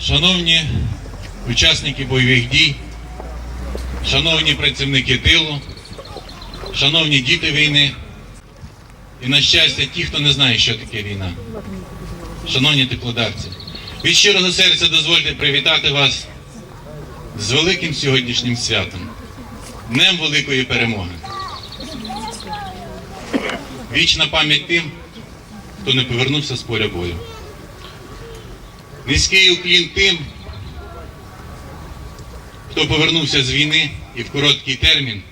Шановні учасники бойових дій, шановні працівники тилу, шановні діти війни і, на щастя, ті, хто не знає, що таке війна. Шановні теплодарці, від щирого серця дозвольте привітати вас з великим сьогоднішнім святом, Днем Великої Перемоги. Вічна пам'ять тим, хто не повернувся з поля бою. Низький уклін тим, хто повернувся з війни і в короткий термін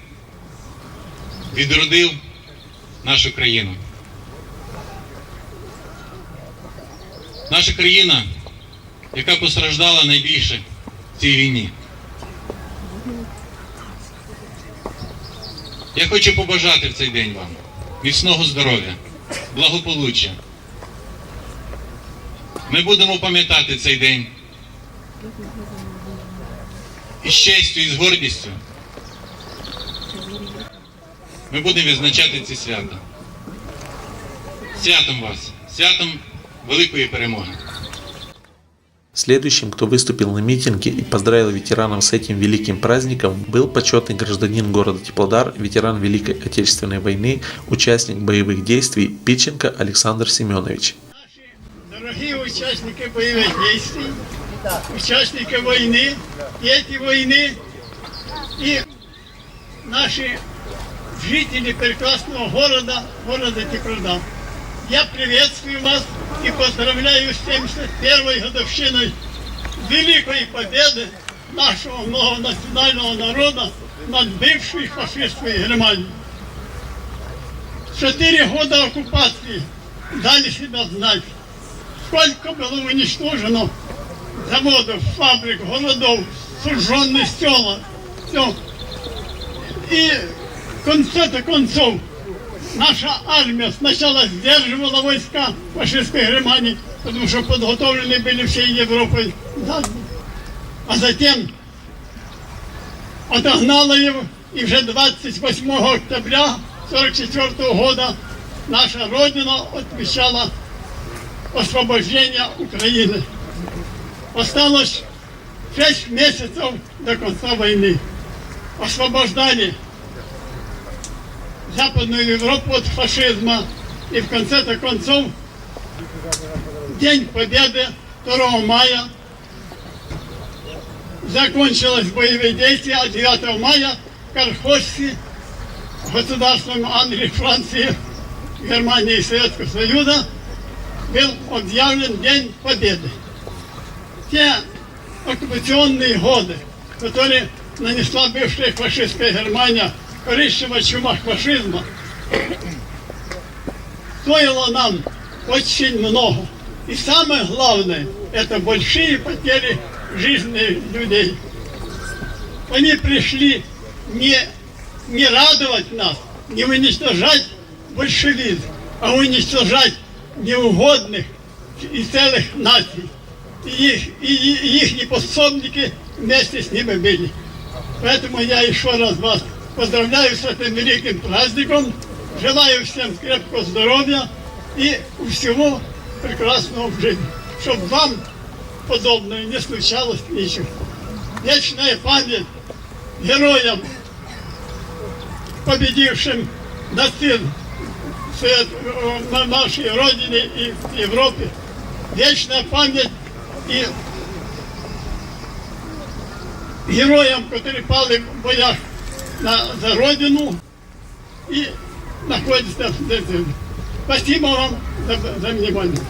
відродив нашу країну. Наша країна, яка постраждала найбільше в цій війні. Я хочу побажати в цей день вам міцного здоров'я, благополуччя. Ми будемо пам'ятати цей день із честю і з гордістю. Ми будемо відзначати ці свята. Святом вас, святом великої перемоги. Следующим, кто выступил на митинге и поздравил ветеранов с этим великим праздником, был почетный гражданин города Теплодар, ветеран Великой Отечественной войны, участник боевых действий Пиченко Александр Семенович. Дорогі учасники бойових дій, учасники війни, дети війни і наші жителі прекрасного города, города Теплодар. Я приветствую вас и поздравляю с 71-й годовщиной Великой Победы нашего многонационального народа над бывшей фашистской Германией. Четыре года оккупации дали себя знать. Сколько было уничтожено заводов, фабрик, городов, сожженных села. Все. И в конце-то концов наша армия сначала сдерживала войска фашистской Германии, потому что подготовлены были всей Европой, да, а затем отогнала его, и уже 28 октября 1944 года наша Родина отмечала Освобождение Украины. Осталось 6 месяцев до конца войны. Освобождали Западную Европу от фашизма. И в конце-то концов, День Победы 2 мая закончилось боевые действия, а 9 мая в Кархосе, государством Англии, Франции, Германии и Советского Союза был объявлен День Победы. Те оккупационные годы, которые нанесла бывшая фашистская Германия, коричневая чума фашизма, стоило нам очень много. И самое главное, это большие потери жизни людей. Они пришли не, не радовать нас, не уничтожать большевизм, а уничтожать неугодных и целых наций. И их, и, и их пособники вместе с ними были. Поэтому я еще раз вас поздравляю с этим великим праздником. Желаю всем крепкого здоровья и всего прекрасного в жизни. Чтобы вам подобное не случалось ничего. Вечная память героям, победившим нацизм На нашей родине и в Европе. Вечная память и героям, которые пали в боях на, за Родину и находятся в Спасибо вам за, за внимание.